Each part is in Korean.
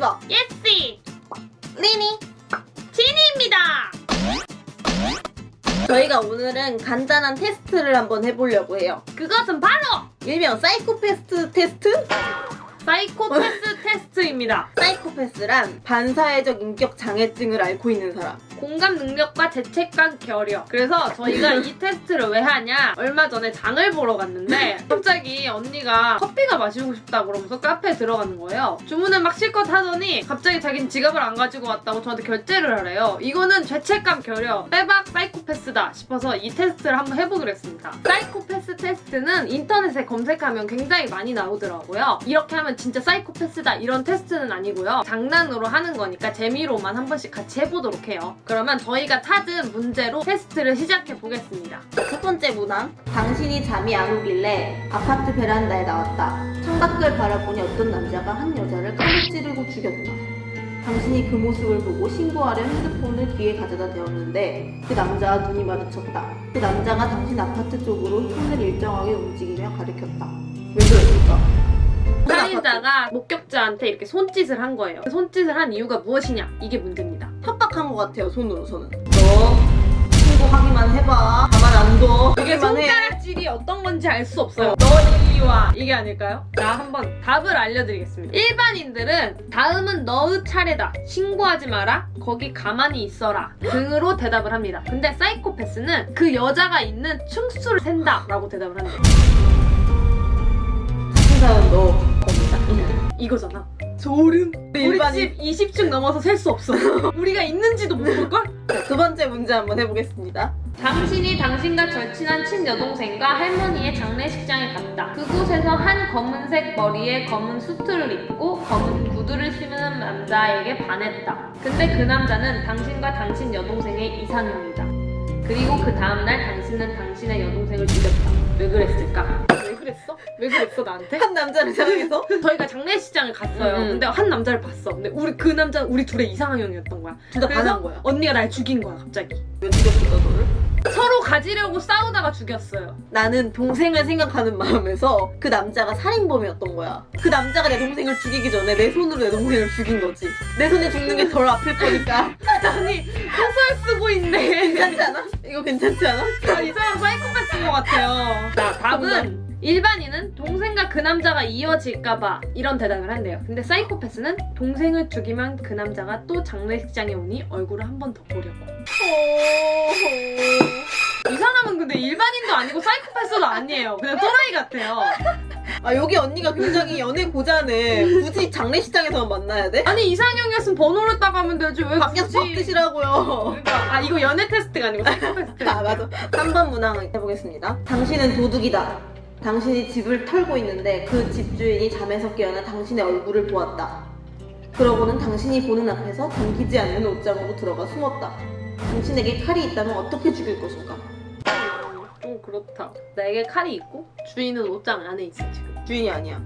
스바 예시! 리니 지니입니다! 저희가 오늘은 간단한 테스트를 한번 해보려고 해요 그것은 바로 일명 사이코패스 테스트? 사이코패스 테스트입니다. 사이코패스란 반사회적 인격 장애증을 앓고 있는 사람 공감 능력과 죄책감 결여. 그래서 저희가 이 테스트를 왜 하냐? 얼마 전에 장을 보러 갔는데 갑자기 언니가 커피가 마시고 싶다 그러면서 카페에 들어가는 거예요. 주문을 막 실컷 하더니 갑자기 자기는 지갑을 안 가지고 왔다고 저한테 결제를 하래요. 이거는 죄책감 결여. 빼박 사이코패스다 싶어서 이 테스트를 한번 해보기로 했습니다. 사이코패스 테스트는 인터넷에 검색하면 굉장히 많이 나오더라고요. 이렇게 하면 진짜 사이코패스다 이런 테스트는 아니고요. 장난으로 하는 거니까 재미로만 한 번씩 같이 해보도록 해요. 그러면 저희가 찾은 문제로 테스트를 시작해 보겠습니다. 첫 번째 문항 당신이 잠이 안 오길래 아파트 베란다에 나왔다 창밖을 바라보니 어떤 남자가 한 여자를 칼로 찌르고 죽였다 당신이 그 모습을 보고 신고하려 핸드폰을 뒤에 가져다 대었는데 그 남자와 눈이 마주쳤다 그 남자가 당신 아파트 쪽으로 손을 일정하게 움직이며 가리켰다 왜 그랬을까? 살인자가 목격자한테 이렇게 손짓을 한 거예요. 그 손짓을 한 이유가 무엇이냐? 이게 문제입니다. 협박한 것 같아요 손으로서는 너 신고하기만 해봐 가만 안둬 이게 하기만 해 손가락질이 어떤 건지 알 수 없어요. 너 이리 와. 이게 아닐까요? 자, 한번 답을 알려드리겠습니다. 일반인들은 다음은 너의 차례다. 신고하지 마라. 거기 가만히 있어라. 등으로 대답을 합니다. 근데 사이코패스는 그 여자가 있는 층수를 센다. 라고 대답을 한대요. 사실은 너 겁니다 이거잖아. 소름. 우리 일반인. 집 20층 넘어서 셀 수 없어. 우리가 있는지도 못 볼걸? 자, 두 번째 문제 한번 해보겠습니다 당신이 당신과 절친한 친여동생과 할머니의 장례식장에 갔다. 그곳에서 한 검은색 머리에 검은 수트를 입고 검은 구두를 신은 남자에게 반했다. 근데 그 남자는 당신과 당신 여동생의 이상형이다. 그리고 그 다음날 당신은 당신의 여동생을 죽였다. 왜 그랬을까? 왜 그랬어? 왜 그랬어 나한테? 한 남자를 생각해서 저희가 장례식장을 갔어요. 음. 근데 한 남자를 봤어. 근데 우리 그 남자는 우리 둘의 이상형이었던 거야. 둘다 그래서 반한 거야 언니가 날 죽인 거야 갑자기. 왜 죽였을까 너를? 서로 가지려고 싸우다가 죽였어요. 나는 동생을 생각하는 마음에서 그 남자가 살인범이었던 거야 그 남자가 내 동생을 죽이기 전에 내 손으로 내 동생을 죽인 거지 내 손에 죽는 게 덜 아플 거니까 아니 소설 쓰고 있네. 괜찮지 않아? 이거 괜찮지 않아? 아, 이 사람 사이코패스인 것 같아요. 자 답은 일반인은 동생과 그 남자가 이어질까봐 이런 대답을 한대요. 근데 사이코패스는 동생을 죽이면 그 남자가 또 장례식장에 오니 얼굴을 한 번 더 보려고. 이 사람은 근데 일반인도 아니고 사이코패스도 아니에요. 그냥 또라이 같아요. 아 여기 언니가 굉장히 연애 고자네 굳이 장례식장에서만 만나야 돼? 아니 이상형이었으면 번호를 따가면 되지 왜 밖에서 굳이? 수업 드시라고요 그러니까 아 이거 연애 테스트가 아니고 사이코패스 테스트. 아 맞아 3번 문항 해보겠습니다 당신은 도둑이다 당신이 집을 털고 있는데 그 집주인이 잠에서 깨어나 당신의 얼굴을 보았다 그러고는 당신이 보는 앞에서 잠기지 않는 옷장으로 들어가 숨었다 당신에게 칼이 있다면 어떻게 죽일 것인가 좀 그렇다. 나에게 칼이 있고 주인은 옷장 안에 있어 지금. 주인이 아니야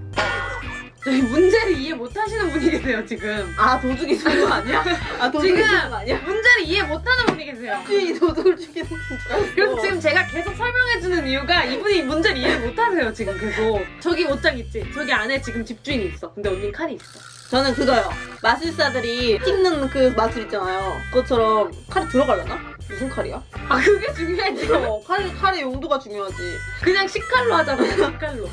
저희 문제를 이해 못하시는 분이 계세요 지금. 아 도둑이 죽인 거 아니야? 아 도둑이 지금! 죽인 거 아니야? 문제를 이해 못하는 분이 계세요. 주인이 도둑을 죽이는 건줄 알았어 그래서 지금 제가 계속 설명해주는 이유가 이분이 문제를 이해 못하세요 지금 계속. 저기 옷장 있지? 저기 안에 지금 집주인이 있어. 근데 언니는 칼이 있어. 저는 그거요. 마술사들이 찍는 그 마술 있잖아요. 그것처럼 칼이 들어가려나? 무슨 칼이야? 아 그게 중요해 지금. 어, 칼, 칼의 용도가 중요하지. 그냥 식칼로 하자 그냥 식칼로.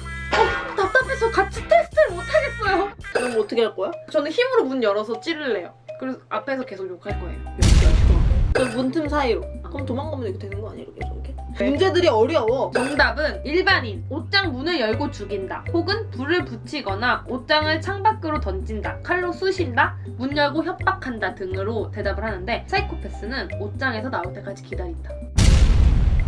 어 답답해서 같이 테스트를 못하겠어요. 그럼 어떻게 할 거야? 저는 힘으로 문 열어서 찌를래요. 그래서 앞에서 계속 욕할 거예요. 문틈 사이로. 그럼 도망가면 이렇게 되는 거 아니야? 이렇게 저렇게? 문제들이 어려워. 정답은 일반인 옷장 문을 열고 죽인다 혹은 불을 붙이거나 옷장을 창밖으로 던진다 칼로 쑤신다 문 열고 협박한다 등으로 대답을 하는데 사이코패스는 옷장에서 나올 때까지 기다린다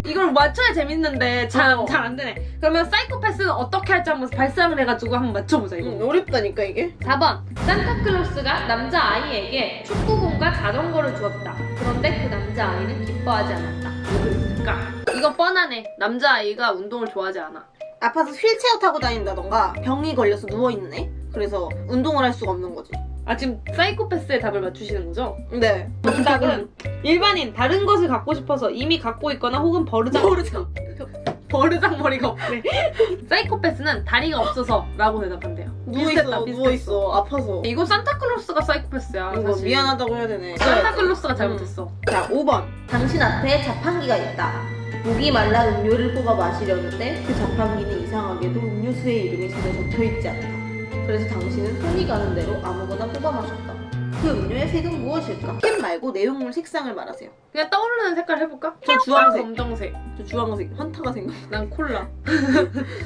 이걸 맞춰야 재밌는데 잘 어. 안 되네 그러면 사이코패스는 어떻게 할지 한번 발상을 해가지고 한번 맞춰보자 이거 응, 어렵다니까 이게. 4번 산타클로스가 남자 아이에게 축구공과 자전거를 주었다. 그런데 그 남자 아이는 기뻐하지 않았다. 왜 그랬을까? 이거 뻔하네. 남자 아이가 운동을 좋아하지 않아. 아파서 휠체어 타고 다닌다던가 병이 걸려서 누워있네? 그래서 운동을 할 수가 없는 거지. 아 지금 사이코패스의 답을 맞추시는 거죠? 네. 정답은 일반인 다른 것을 갖고 싶어서 이미 갖고 있거나 혹은 버르장 버르장. 버르장 머리가 없네. 사이코패스는 다리가 없어서라고 대답한대요. 비슷했다, 누워있어 비슷했어. 누워 있어 아파서 이거 산타클로스가 사이코패스야. 이거 사실. 미안하다고 해야 되네 산타클로스가 잘못했어. 자 5번 당신 앞에 자판기가 있다 목이 말라 음료를 뽑아 마시려는데 그 자판기는 이상하게도 음료수의 이름이 전혀 적혀 있지 않다 그래서 당신은 손이 가는 대로 아무거나 뽑아 마셨다 그 음료의 색은 무엇일까? 캔 말고 내용물 색상을 말하세요 그냥 떠오르는 색깔 해볼까? 저 주황색. 검정색. 저 주황색 환타가 생각 난 콜라.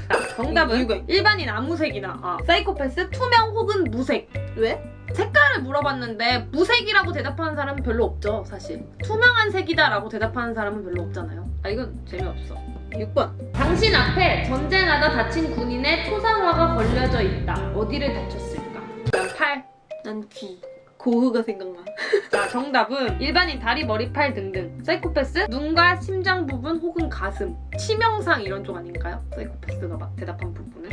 자, 정답은 이유가 있- 일반인 아무 색이나 아, 사이코패스 투명 혹은 무색. 왜? 색깔을 물어봤는데 무색이라고 대답하는 사람은 별로 없죠, 사실. 투명한 색이다라고 대답하는 사람은 별로 없잖아요. 아 이건 재미없어. 6번 당신 앞에 전쟁하다 다친 군인의 초상화가 걸려져 있다. 어디를 다쳤을까? 난 팔. 난 귀 고흐가 생각나 자, 정답은 일반인 다리, 머리, 팔 등등. 사이코패스 눈과 심장 부분 혹은 가슴, 치명상 이런 쪽 아닌가요? 사이코패스가 막 대답한 부분은.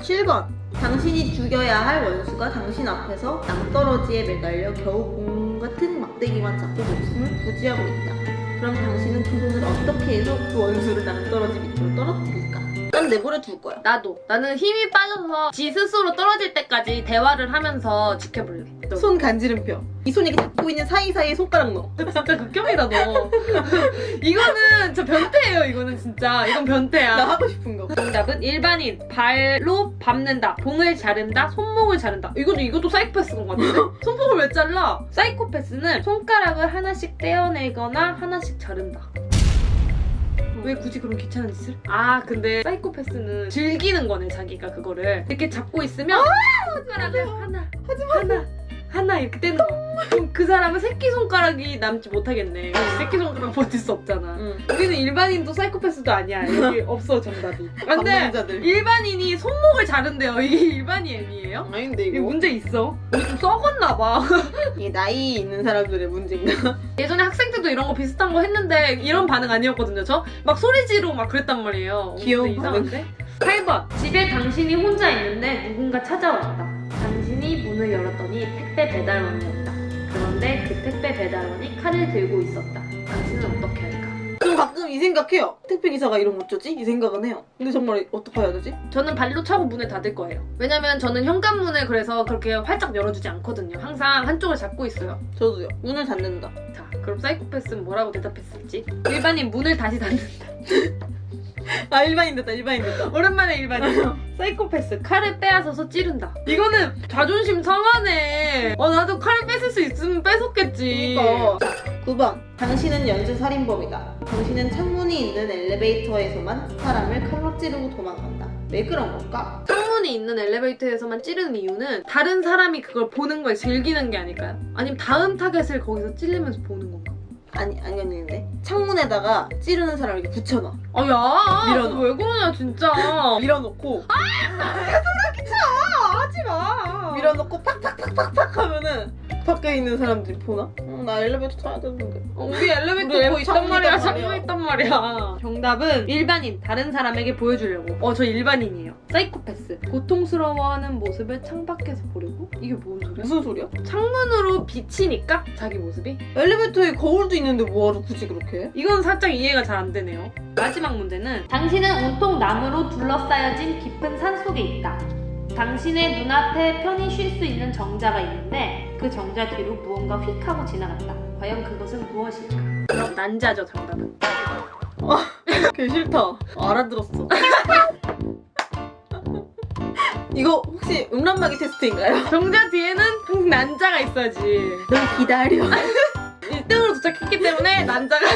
7번 당신이 죽여야 할 원수가 당신 앞에서 낭떠러지에 매달려 겨우 공 같은 막대기만 잡고 목숨을 부지하고 있다 그럼 당신은 그 손을 어떻게 해서 그 원수를 낭떠러지 밑으로 떨어뜨릴까? 난 내버려 둘 거야 나도. 나는 힘이 빠져서 지 스스로 떨어질 때까지 대화를 하면서 지켜볼래. 너. 손 간지름표 이 손이 이렇게 잡고 있는 사이사이에 손가락 넣어 진짜 극혐이다 너. 이거는 저 변태예요. 이거는 진짜. 이건 변태야. 나 하고 싶은 거 정답은 일반인 발로 밟는다 봉을 자른다 손목을 자른다 이것도 이것도 사이코패스인 것 같은데 손목을 왜 잘라 사이코패스는 손가락을 하나씩 떼어내거나 하나씩 자른다 왜 굳이 그런 귀찮은 짓을? 아 근데 사이코패스는 즐기는 거네 자기가 그거를. 이렇게 잡고 있으면 손가락을 하나 하나 하나 이렇게 떼는 그럼 그 사람은 새끼손가락이 남지 못하겠네 새끼손가락 버틸 수 없잖아 응. 우리는 일반인도 사이코패스도 아니야. 여기 없어 정답이. 근데 감명자들 일반인이 손목을 자른대요. 이게 일반인이에요? 아닌데 이거 문제 있어. 우리 좀 썩었나 봐. 이게 나이 있는 사람들의 문제인가? 예전에 학생 때도 이런 거 비슷한 거 했는데 이런 반응 아니었거든요. 저 막 소리 지르고 막 그랬단 말이에요. 귀여운 근데 이상한데? 8번. 집에 당신이 혼자 있는데 누군가 찾아왔다. 문을 열었더니 택배 배달원이었다. 그런데 그 택배 배달원이 칼을 들고 있었다. 당신은 어떻게 할까? 좀 가끔 이 생각해요 택배 기사가 이러면 어쩌지? 이 생각은 해요 근데 정말 어떻게 해야 되지? 저는 발로 차고 문을 닫을 거예요. 왜냐면 저는 현관문을 그래서 그렇게 활짝 열어주지 않거든요. 항상 한쪽을 잡고 있어요. 저도요 문을 닫는다 자, 그럼 사이코패스는 뭐라고 대답했을지? 일반인 문을 다시 닫는다. 아 일반인 됐다 일반인 됐다 오랜만에 일반인. 사이코패스 칼을 빼앗아서 찌른다. 이거는 자존심 상하네. 어 나도 칼을 뺏을 수 있으면 뺏었겠지. 그러니까 9번 당신은 연쇄 살인범이다 당신은 창문이 있는 엘리베이터에서만 사람을 칼로 찌르고 도망간다 왜 그런 걸까? 창문이 있는 엘리베이터에서만 찌르는 이유는 다른 사람이 그걸 보는 걸 즐기는 게 아닐까요? 아니면 다음 타겟을 거기서 찌르면서 보는 건가? 아니 아니었는데 창문에다가 찌르는 사람을 이렇게 붙여놔 아, 야! 밀어넣어. 너왜 그러냐, 진짜. 밀어놓고 하지 마. 밀어놓고 팍팍팍팍팍 하면은 밖에 있는 사람들이 보나? 어, 나 엘리베이터 타야 되는데 어, 우리 엘리베이터 우리 보고 있단 창문 말이야. 있단 말이야. 창문 있단 말이야. 정답은 일반인, 다른 사람에게 보여주려고. 어, 저 일반인이에요. 사이코패스. 고통스러워하는 모습을 창밖에서 보려고? 이게 뭔 소리야? 무슨 소리야? 창문으로 비치니까 자기 모습이? 엘리베이터에 거울도 있는데 뭐하러 굳이 그렇게 해? 이건 살짝 이해가 잘 안 되네요. 마지막 문제는 당신은 온통 나무로 둘러싸여진 깊은 산 속에 있다. 당신의 눈앞에 편히 쉴 수 있는 정자가 있는데 그 정자 뒤로 무언가 휙 하고 지나갔다. 과연 그것은 무엇일까? 그럼 난자죠 정답은. 개 싫다 알아들었어 이거 혹시 음란마귀 테스트인가요? 정자 뒤에는 항상 난자가 있어야지. 널 기다려 1등으로 도착했기 때문에 난자가.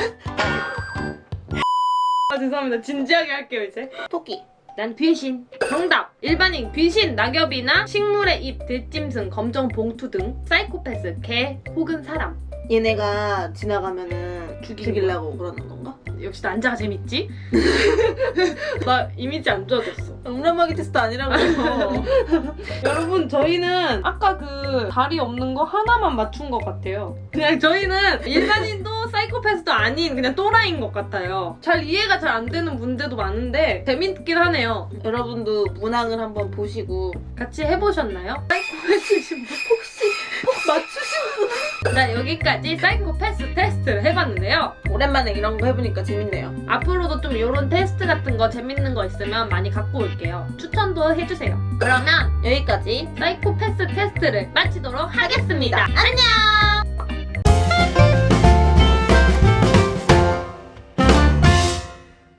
아 죄송합니다. 진지하게 할게요 이제. 토끼 난 귀신. 정답. 일반인 귀신, 낙엽이나 식물의 잎, 들짐승, 검정 봉투 등 사이코패스, 개 혹은 사람. 얘네가 지나가면은 죽이려고 그러는 건가? 역시 난자가 재밌지? 나 이미지 안 좋아졌어. 음란마귀 테스트 아니라고 해서 여러분 저희는 아까 그 다리 없는 거 하나만 맞춘 것 같아요. 그냥 저희는 일반인도 사이코패스도 아닌 그냥 또라이인 것 같아요. 잘 이해가 잘 안 되는 문제도 많은데 재밌긴 하네요. 여러분도 문항을 한번 보시고 같이 해보셨나요? 사이코패스 혹시 꼭 맞추신 분 자 여기까지 사이코패스 테스트를 해봤는데요. 오랜만에 이런 거 해보니까 재밌네요. 앞으로도 좀 이런 테스트 같은 거 재밌는 거 있으면 많이 갖고 올게요. 추천도 해주세요. 그러면 여기까지 사이코패스 테스트를 마치도록 하겠습니다. 안녕!